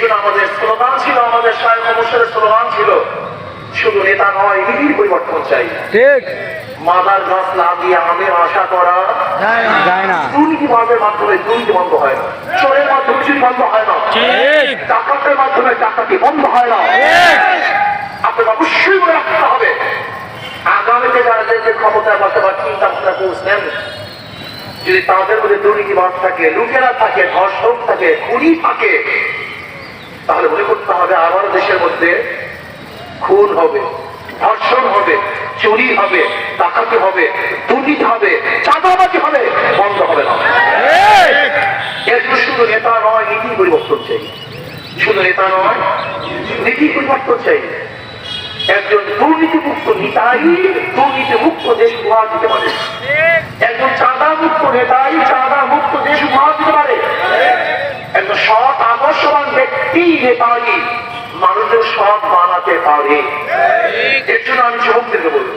জন্য আমাদের স্লোগান ছিল আমাদের সাহেব অবসরের স্লোগান ছিল শুধু নেতা নয় নীতির পরিবর্তন চাই। ঠিক। মাদার গাছ লাগিয়ে আমের আশা করা যায় না দুর্নীতিবাদের মাধ্যমে দুর্নীতি বন্ধ হয় না। চোরের মাধ্যমে চুরি বন্ধ হয় না। ডাকাতের মাধ্যমে ডাকাতি বন্ধ হয় না। আপনাকে অবশ্যই মনে রাখতে হবে আগামীতে যারা যে ক্ষমতায় বসবার চিন্তা ভাবনা করছেন যদি তাদের মধ্যে দুর্নীতিবাদ থাকে লুকেরা থাকে ধর্ষক থাকে খুনি থাকে তাহলে মনে করতে হবে আবার দেশের মধ্যে খুন হবে, ধর্ষণ হবে, চুরি হবে, ডাকাতি হবে, দুর্নীতি হবে, চাঁদাবাজি হবে, বন্ধ হবে না। এর শুধু নেতা নয় নীতি পরিবর্তন চাই। শুধু নেতা নয় নীতি পরিবর্তন চাই। একজন দুর্নীতিমুক্ত নেতাই দুর্নীতি মুক্ত দেশ উপহার দিতে পারে একজন চাঁদা মুক্ত নেতাই চাঁদা মুক্ত দেশ উপহার দিতে পারে একজন আদর্শবান ব্যক্তি নেতাই মানুষের সব বানাতে পারে। এর জন্য আমি যুবকদেরকে বলব